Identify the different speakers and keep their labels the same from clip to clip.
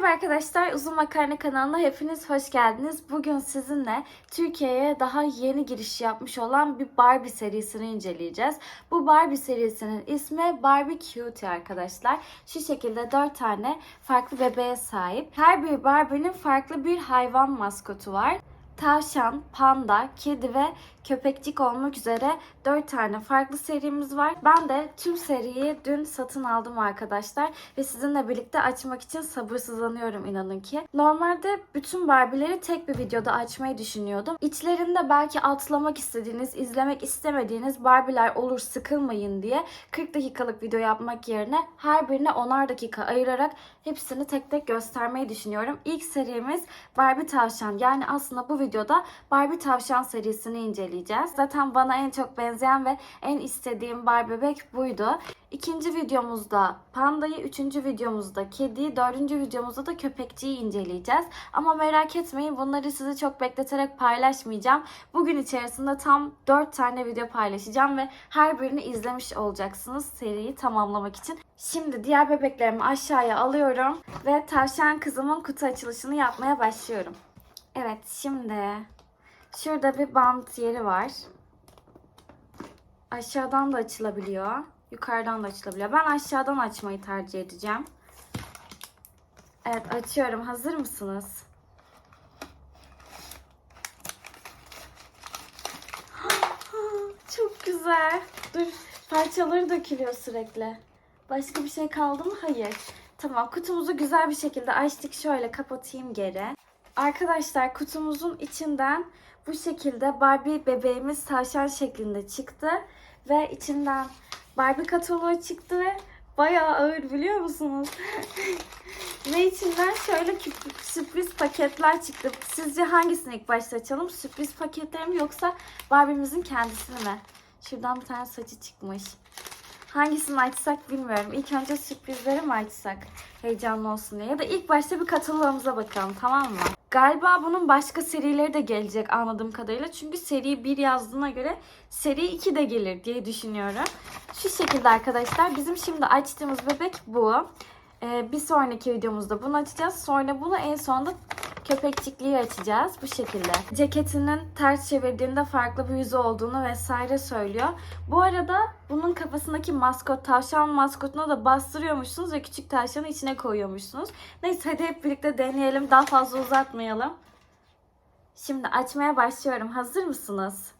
Speaker 1: Merhaba arkadaşlar, Uzun Makarna kanalına hepiniz hoş geldiniz. Bugün sizinle Türkiye'ye daha yeni giriş yapmış olan bir Barbie serisini inceleyeceğiz. Bu Barbie serisinin ismi Barbie Cutie arkadaşlar. Şu şekilde 4 tane farklı bebeğe sahip. Her bir Barbie'nin farklı bir hayvan maskotu var. Tavşan, panda, kedi ve köpekçik olmak üzere 4 tane farklı serimiz var. Ben de tüm seriyi dün satın aldım arkadaşlar ve sizinle birlikte açmak için sabırsızlanıyorum inanın ki. Normalde bütün Barbie'leri tek bir videoda açmayı düşünüyordum. İçlerinde belki atlamak istediğiniz, izlemek istemediğiniz Barbie'ler olur sıkılmayın diye 40 dakikalık video yapmak yerine her birine 10'ar dakika ayırarak hepsini tek tek göstermeyi düşünüyorum. İlk serimiz Barbie Tavşan. Yani aslında bu videoda Barbie Tavşan serisini inceleyeceğiz. Zaten bana en çok benzeyen ve en istediğim Barbie bebek buydu. İkinci videomuzda pandayı, üçüncü videomuzda kediyi, dördüncü videomuzda da köpekçiyi inceleyeceğiz. Ama merak etmeyin bunları sizi çok bekleterek paylaşmayacağım. Bugün içerisinde tam dört tane video paylaşacağım ve her birini izlemiş olacaksınız seriyi tamamlamak için. Şimdi diğer bebeklerimi aşağıya alıyorum ve tavşan kızımın kutu açılışını yapmaya başlıyorum. Evet şimdi şurada bir bant yeri var. Aşağıdan da açılabiliyor. Yukarıdan da açılabiliyor. Ben aşağıdan açmayı tercih edeceğim. Evet açıyorum. Hazır mısınız? Çok güzel. Dur parçaları dökülüyor sürekli. Başka bir şey kaldı mı? Hayır. Tamam kutumuzu güzel bir şekilde açtık. Şöyle kapatayım geri. Arkadaşlar kutumuzun içinden bu şekilde Barbie bebeğimiz tavşan şeklinde çıktı. Ve içinden Barbie kataloğu çıktı ve bayağı ağır biliyor musunuz? ve içinden şöyle sürpriz paketler çıktı. Sizce hangisini ilk başta açalım? Sürpriz paketleri mi yoksa Barbie'mizin kendisini mi? Şuradan bir tane saçı çıkmış. Hangisini açsak bilmiyorum. İlk önce sürprizleri mi açsak? Heyecanlı olsun diye. Ya da ilk başta bir kataloğumuza bakalım tamam mı? Galiba bunun başka serileri de gelecek anladığım kadarıyla. Çünkü seri 1 yazdığına göre seri 2 de gelir diye düşünüyorum. Şu şekilde arkadaşlar bizim şimdi açtığımız bebek bu. Ee, bir sonraki videomuzda bunu açacağız. Sonra bunu en sonunda köpekçikliği açacağız bu şekilde. Ceketinin ters çevirdiğinde farklı bir yüzü olduğunu vesaire söylüyor. Bu arada bunun kafasındaki maskot, tavşan maskotuna da bastırıyormuşsunuz ve küçük tavşanı içine koyuyormuşsunuz. Neyse hadi hep birlikte deneyelim. Daha fazla uzatmayalım. Şimdi açmaya başlıyorum. Hazır mısınız?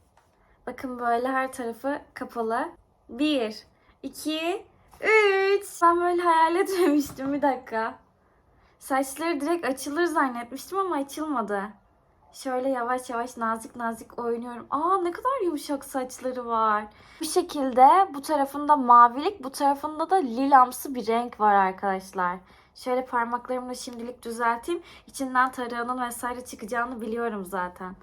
Speaker 1: Bakın böyle her tarafı kapalı. 1, 2, 3. Ben böyle hayal etmemiştim. Bir dakika. Saçları direkt açılır zannetmiştim ama açılmadı. Şöyle yavaş yavaş nazik nazik oynuyorum. Aa ne kadar yumuşak saçları var. Bu şekilde bu tarafında mavilik, bu tarafında da lilamsı bir renk var arkadaşlar. Şöyle parmaklarımla şimdilik düzelteyim. İçinden tarağının vesaire çıkacağını biliyorum zaten.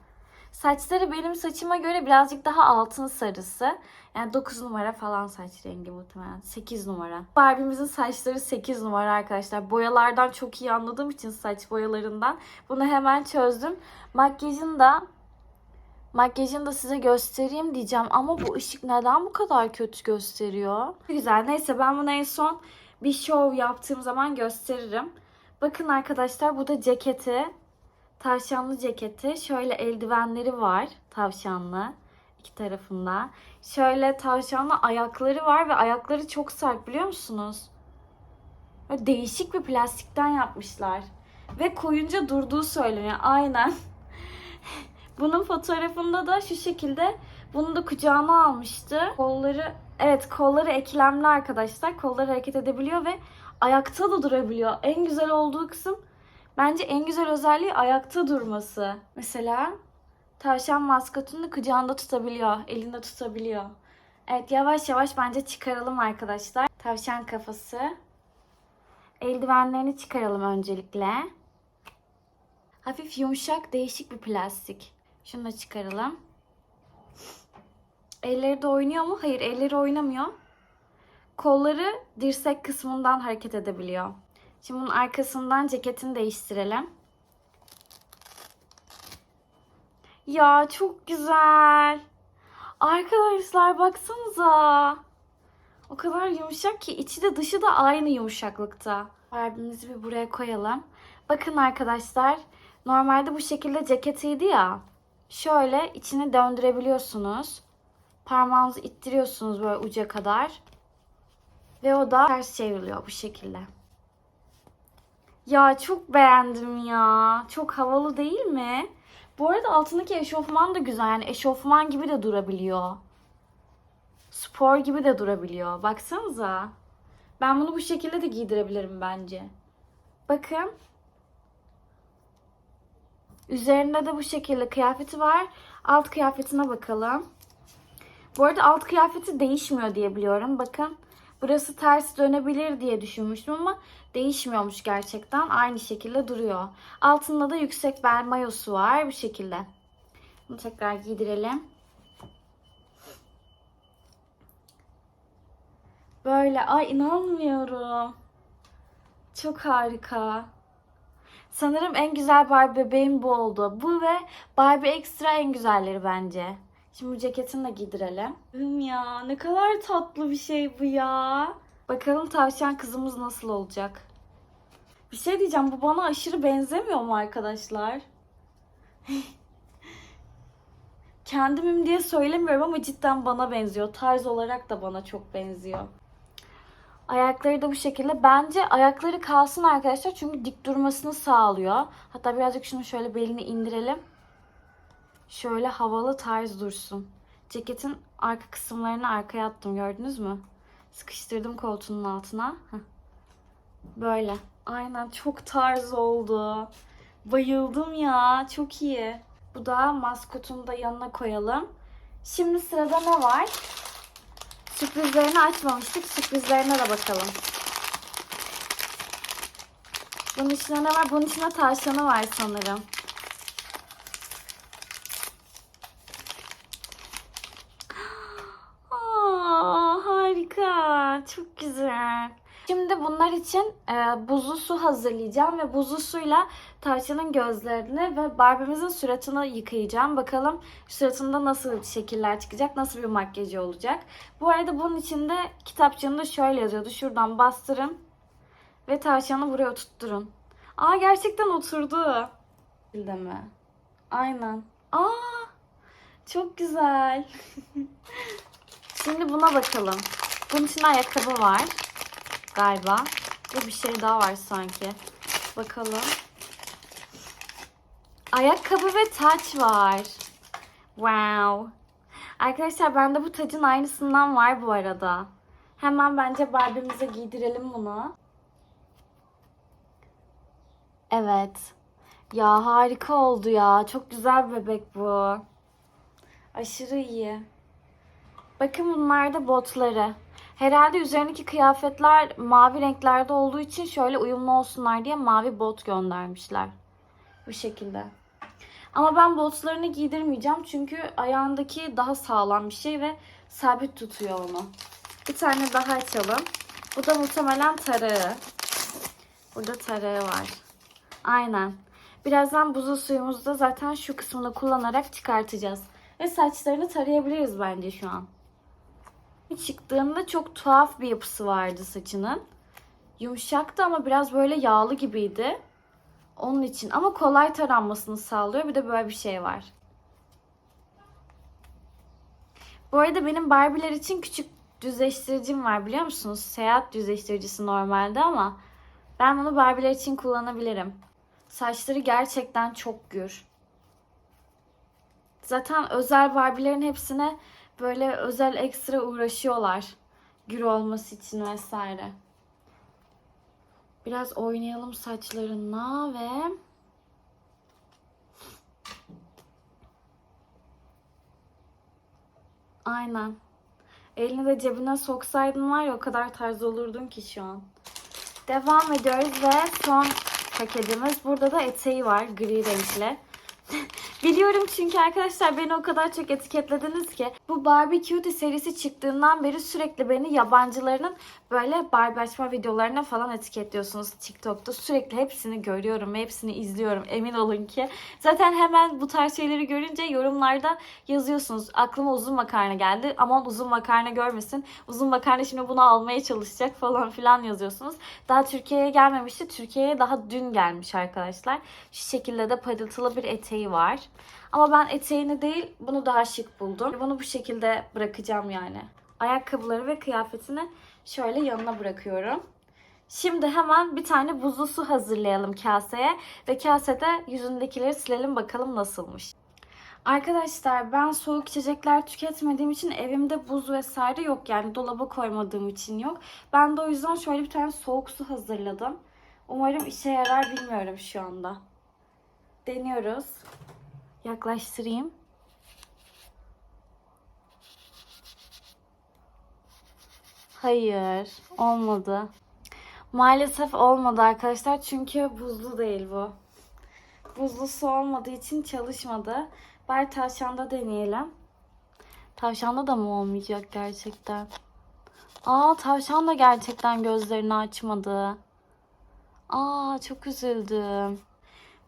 Speaker 1: Saçları benim saçıma göre birazcık daha altın sarısı. Yani 9 numara falan saç rengi muhtemelen. 8 numara. Barbie'mizin saçları 8 numara arkadaşlar. Boyalardan çok iyi anladığım için saç boyalarından. Bunu hemen çözdüm. Makyajını da Makyajını da size göstereyim diyeceğim ama bu ışık neden bu kadar kötü gösteriyor? Güzel. Neyse ben bunu en son bir show yaptığım zaman gösteririm. Bakın arkadaşlar bu da ceketi. Tavşanlı ceketi. Şöyle eldivenleri var tavşanlı iki tarafında. Şöyle tavşanlı ayakları var ve ayakları çok sert biliyor musunuz? Böyle değişik bir plastikten yapmışlar. Ve koyunca durduğu söyleniyor. Aynen. Bunun fotoğrafında da şu şekilde bunu da kucağına almıştı. Kolları evet kolları eklemli arkadaşlar. Kolları hareket edebiliyor ve ayakta da durabiliyor. En güzel olduğu kısım bence en güzel özelliği ayakta durması. Mesela tavşan maskotunu kucağında tutabiliyor, elinde tutabiliyor. Evet yavaş yavaş bence çıkaralım arkadaşlar. Tavşan kafası. Eldivenlerini çıkaralım öncelikle. Hafif yumuşak değişik bir plastik. Şunu da çıkaralım. Elleri de oynuyor mu? Hayır elleri oynamıyor. Kolları dirsek kısmından hareket edebiliyor. Şimdi bunun arkasından ceketini değiştirelim. Ya çok güzel. Arkadaşlar baksanıza. O kadar yumuşak ki içi de dışı da aynı yumuşaklıkta. Barbie'mizi bir buraya koyalım. Bakın arkadaşlar. Normalde bu şekilde ceketiydi ya. Şöyle içini döndürebiliyorsunuz. Parmağınızı ittiriyorsunuz böyle uca kadar. Ve o da ters çevriliyor bu şekilde. Ya çok beğendim ya. Çok havalı değil mi? Bu arada altındaki eşofman da güzel. Yani eşofman gibi de durabiliyor. Spor gibi de durabiliyor. Baksanıza. Ben bunu bu şekilde de giydirebilirim bence. Bakın. Üzerinde de bu şekilde kıyafeti var. Alt kıyafetine bakalım. Bu arada alt kıyafeti değişmiyor diye biliyorum. Bakın. Burası ters dönebilir diye düşünmüştüm ama değişmiyormuş gerçekten. Aynı şekilde duruyor. Altında da yüksek bel mayosu var bu şekilde. Bunu tekrar giydirelim. Böyle ay inanmıyorum. Çok harika. Sanırım en güzel Barbie bebeğim bu oldu. Bu ve Barbie Extra en güzelleri bence. Şimdi bu ceketini de giydirelim. Ya ne kadar tatlı bir şey bu ya. Bakalım tavşan kızımız nasıl olacak. Bir şey diyeceğim bu bana aşırı benzemiyor mu arkadaşlar? Kendimim diye söylemiyorum ama cidden bana benziyor. Tarz olarak da bana çok benziyor. Ayakları da bu şekilde. Bence ayakları kalsın arkadaşlar çünkü dik durmasını sağlıyor. Hatta birazcık şunu şöyle belini indirelim. Şöyle havalı tarz dursun. Ceketin arka kısımlarını arkaya attım gördünüz mü? Sıkıştırdım koltuğunun altına. Heh. Böyle. Aynen çok tarz oldu. Bayıldım ya. Çok iyi. Bu da maskotunu da yanına koyalım. Şimdi sırada ne var? Sürprizlerini açmamıştık. Sürprizlerine de bakalım. Bunun içinde ne var? Bunun içinde tavşanı var sanırım. Aa, harika. Çok güzel. Şimdi bunlar için e, buzlu su hazırlayacağım ve buzlu suyla tavşanın gözlerini ve Barbie'mizin suratını yıkayacağım. Bakalım suratında nasıl şekiller çıkacak, nasıl bir makyajı olacak. Bu arada bunun içinde kitapçığında şöyle yazıyordu. Şuradan bastırın ve tavşanı buraya oturtturun. Aa gerçekten oturdu. Değil mi? Aynen. Aa çok güzel. Şimdi buna bakalım. Bunun içinde ayakkabı var galiba. Ve bir şey daha var sanki. Bakalım. Ayakkabı ve taç var. Wow. Arkadaşlar bende bu tacın aynısından var bu arada. Hemen bence Barbie'mize giydirelim bunu. Evet. Ya harika oldu ya. Çok güzel bebek bu. Aşırı iyi. Bakın bunlar da botları. Herhalde üzerindeki kıyafetler mavi renklerde olduğu için şöyle uyumlu olsunlar diye mavi bot göndermişler. Bu şekilde. Ama ben botlarını giydirmeyeceğim çünkü ayağındaki daha sağlam bir şey ve sabit tutuyor onu. Bir tane daha açalım. Bu da muhtemelen tarağı. Burada tarağı var. Aynen. Birazdan buzlu suyumuzda zaten şu kısmını kullanarak çıkartacağız. Ve saçlarını tarayabiliriz bence şu an. Çıktığında çok tuhaf bir yapısı vardı saçının. Yumuşaktı ama biraz böyle yağlı gibiydi. Onun için ama kolay taranmasını sağlıyor. Bir de böyle bir şey var. Bu arada benim Barbie'ler için küçük düzleştiricim var biliyor musunuz? Seyahat düzleştiricisi normalde ama ben bunu Barbie'ler için kullanabilirim. Saçları gerçekten çok gür. Zaten özel Barbie'lerin hepsine böyle özel ekstra uğraşıyorlar. Gür olması için vesaire. Biraz oynayalım saçlarına ve Aynen. Elini de cebine soksaydın var ya o kadar tarz olurdun ki şu an. Devam ediyoruz ve son paketimiz. Burada da eteği var gri renkli. Biliyorum çünkü arkadaşlar beni o kadar çok etiketlediniz ki bu Barbie Cutie serisi çıktığından beri sürekli beni yabancılarının böyle Barbie açma videolarına falan etiketliyorsunuz TikTok'ta. Sürekli hepsini görüyorum ve hepsini izliyorum emin olun ki. Zaten hemen bu tarz şeyleri görünce yorumlarda yazıyorsunuz. Aklıma uzun makarna geldi. Aman uzun makarna görmesin. Uzun makarna şimdi bunu almaya çalışacak falan filan yazıyorsunuz. Daha Türkiye'ye gelmemişti. Türkiye'ye daha dün gelmiş arkadaşlar. Şu şekilde de parıltılı bir eteği var. Ama ben eteğini değil bunu daha şık buldum. Bunu bu şekilde bırakacağım yani. Ayakkabıları ve kıyafetini şöyle yanına bırakıyorum. Şimdi hemen bir tane buzlu su hazırlayalım kaseye ve kasede yüzündekileri silelim bakalım nasılmış. Arkadaşlar ben soğuk içecekler tüketmediğim için evimde buz vesaire yok yani dolaba koymadığım için yok. Ben de o yüzden şöyle bir tane soğuk su hazırladım. Umarım işe yarar bilmiyorum şu anda. Deniyoruz. Yaklaştırayım. Hayır, olmadı. Maalesef olmadı arkadaşlar çünkü buzlu değil bu. Buzlu su olmadığı için çalışmadı. Bari tavşanda deneyelim. Tavşanda da mı olmayacak gerçekten? Aa tavşan da gerçekten gözlerini açmadı. Aa çok üzüldüm.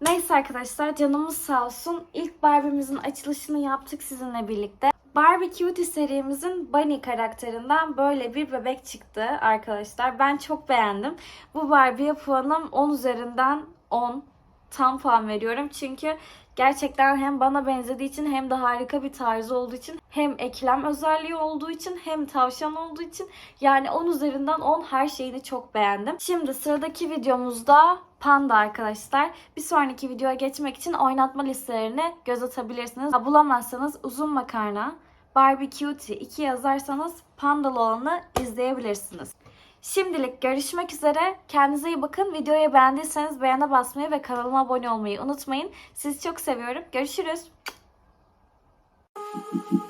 Speaker 1: Neyse arkadaşlar canımız sağ olsun. İlk Barbie'mizin açılışını yaptık sizinle birlikte. Barbie Cutie serimizin Bunny karakterinden böyle bir bebek çıktı arkadaşlar. Ben çok beğendim. Bu Barbie'ye puanım 10 üzerinden 10. Tam puan veriyorum çünkü gerçekten hem bana benzediği için hem de harika bir tarzı olduğu için hem eklem özelliği olduğu için hem tavşan olduğu için yani 10 üzerinden 10 her şeyini çok beğendim. Şimdi sıradaki videomuzda panda arkadaşlar. Bir sonraki videoya geçmek için oynatma listelerini göz atabilirsiniz. Bulamazsanız uzun makarna, Barbie Cutie 2 yazarsanız pandalı olanı izleyebilirsiniz. Şimdilik görüşmek üzere. Kendinize iyi bakın. Videoyu beğendiyseniz beğene basmayı ve kanalıma abone olmayı unutmayın. Sizi çok seviyorum. Görüşürüz.
Speaker 2: Thank you.